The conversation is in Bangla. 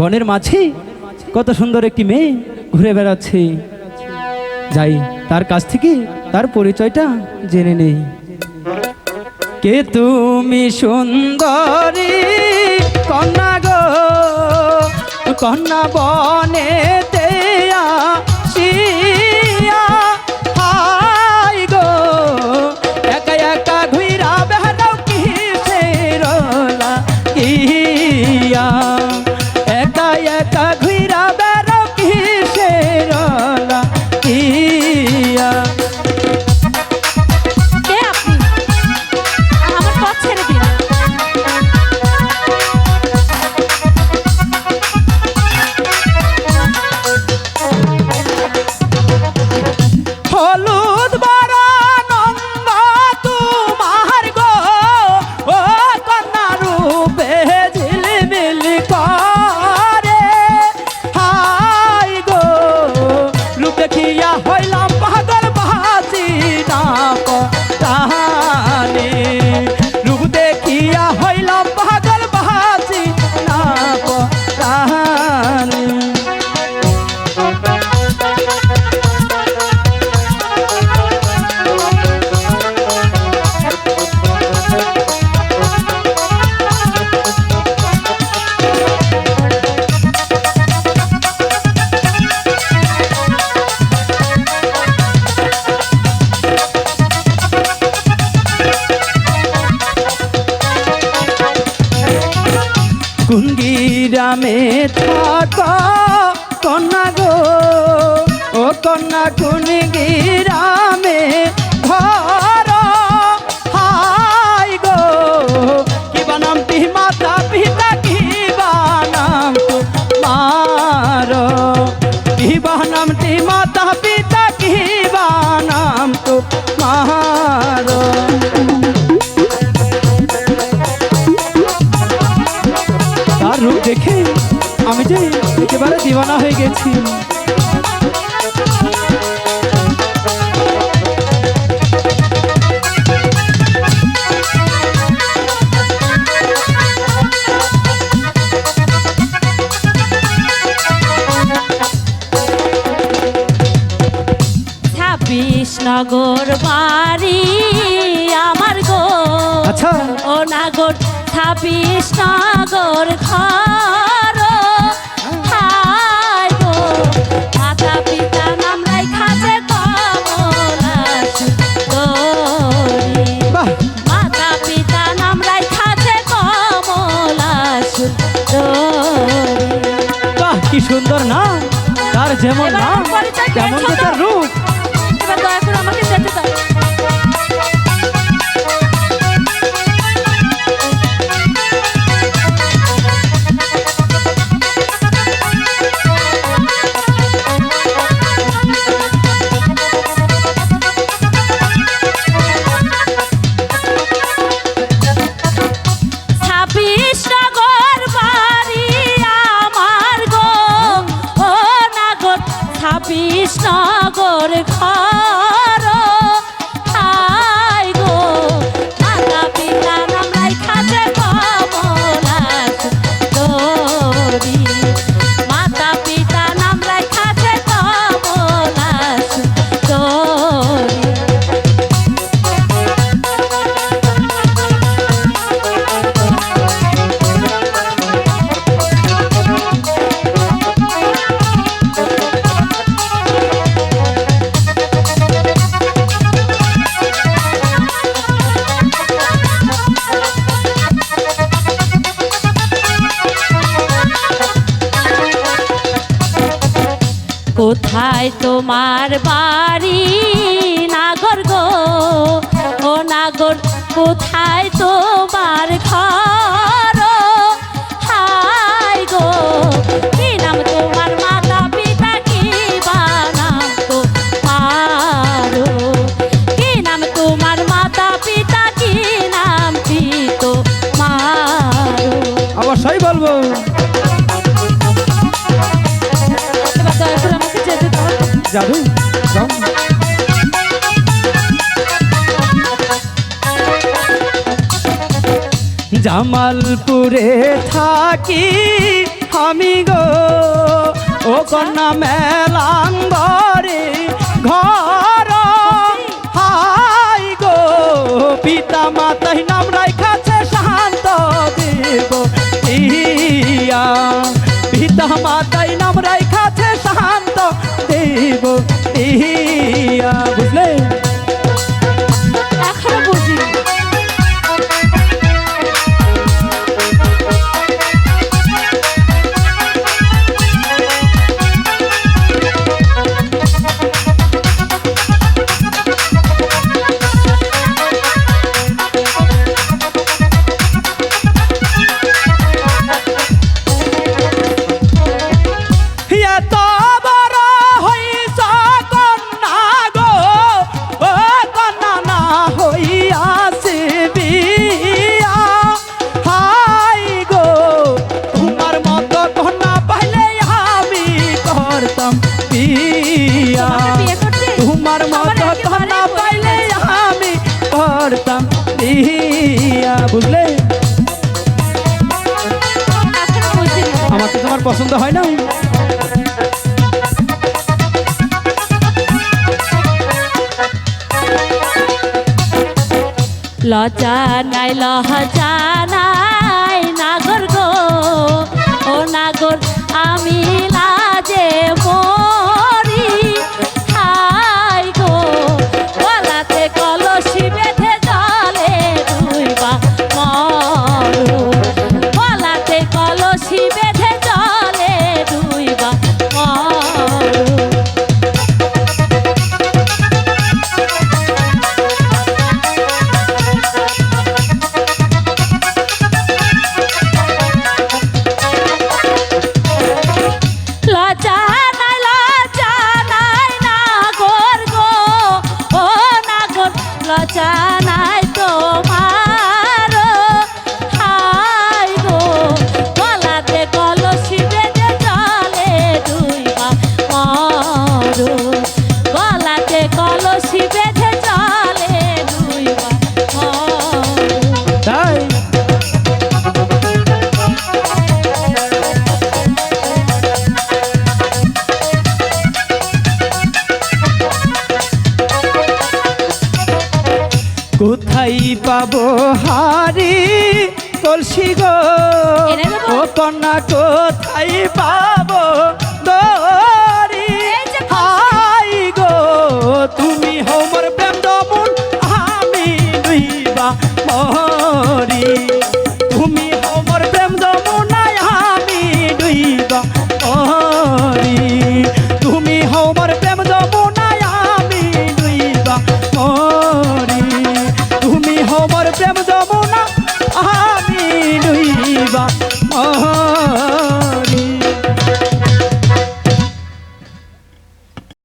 বনের মাঝে কত সুন্দর একটি মেয়ে ঘুরে বেড়াচ্ছে। যাই, তার কাছ থেকে তার পরিচয়টা জেনে নেই। কে তুমি সুন্দরী? কন্যা গো, কন্যা বনে কুন্দিরামে থাক কন্যা গো ও কন্যা কোন নগর বাড়ি আমার গো। আচ্ছা। ও নাগর ছাব্বিশ নগর খা যেমন না তেমন কথা কৃষ্ণগর খা কোথায় তোমার বাড়ি? নাগর গো। ও নাগর কোথায় তোমার ঘর? হায় গো। জাদু জামালপুরে থাকি আমি গো ও কন্যা মেলাঙ্গরে ঘর দিব ইয়া বুঝলেন ভাইয়া বুঝলে? আমাকে তোমার পছন্দ হয় না লজা নাই লহা না কোথায় পাবো হারি? কলসি গো ও কন্যা কোথায় পাবো দরি হাই গো তুমি হোমর প্রেম দমন আমি দুইবা মরি। তুমি হোমর প্রেম দমন আমি দুইবা মরি। তুমি হোমর প্রেম